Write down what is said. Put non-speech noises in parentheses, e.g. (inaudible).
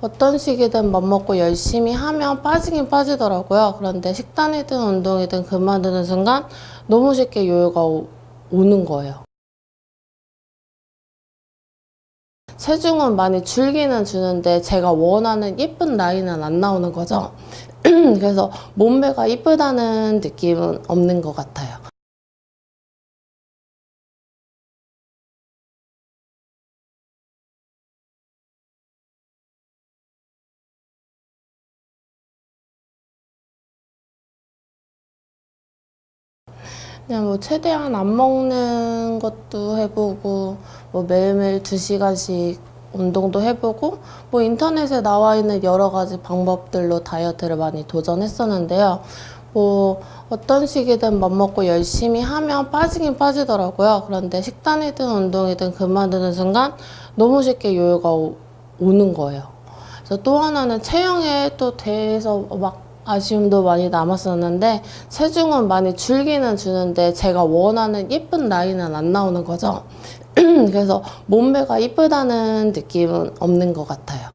어떤 식이든 맘먹고 열심히 하면 빠지긴 빠지더라고요. 그런데 식단이든 운동이든 그만두는 순간 너무 쉽게 요요가 오- 오는 거예요. 체중은 많이 줄기는 주는데 제가 원하는 예쁜 라인은 안 나오는 거죠. (clears throat) 그래서 몸매가 이쁘다는 느낌은 없는 것 같아요. 그냥 뭐 최대한 안 먹는 것도 해보고 뭐 매일매일 두 시간씩 운동도 해보고 뭐 인터넷에 나와 있는 여러 가지 방법들로 다이어트를 많이 도전했었는데요. 뭐 어떤 식이든 맘먹고 열심히 하면 빠지긴 빠지더라고요. 그런데 식단이든 운동이든 그만두는 순간 너무 쉽게 요요가 오- 오는 거예요. 그래서 또 하나는 체형에 또 대해서 막 아쉬움도 많이 남았었는데 체중은 많이 줄기는 주는데 제가 원하는 예쁜 라인은 안 나오는 거죠. (clears throat) 그래서 몸매가 이쁘다는 느낌은 없는 것 같아요.